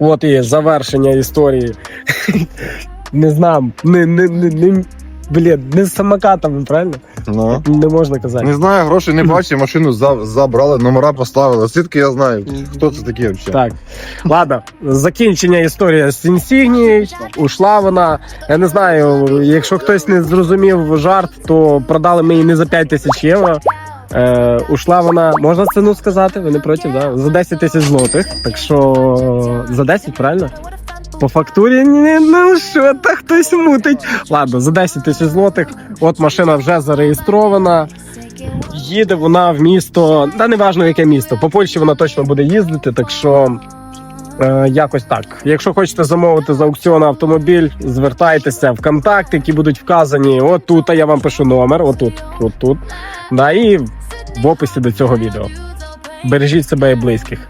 от і завершення історії. Не знам, не, не, не, не, блін, не з самокатами, правильно? Ну. Не можна казати. Не знаю, грошей не бачив, машину за- забрали, номера поставили. Звідки я знаю, хто це такий взагалі? Так, ладно, закінчення історії з інсігнією. Ушла вона. Я не знаю, якщо хтось не зрозумів жарт, то продали ми її не за 5 тисяч євро. Е, ушла вона, можна ціну сказати? Ви не проти, да? За 10 тисяч злотих. Так що за 10, правильно? По фактурі ні, ну що, та хтось мутить. Ладно, за 10 тисяч злотих. От машина вже зареєстрована. Їде вона в місто, та не важно яке місто. По Польщі вона точно буде їздити, так що е, якось так. Якщо хочете замовити з аукціону автомобіль, звертайтеся в контакти, які будуть вказані. Отут, а я вам пишу номер, отут, тут, тут. Да, і в описі до цього відео. Бережіть себе і близьких.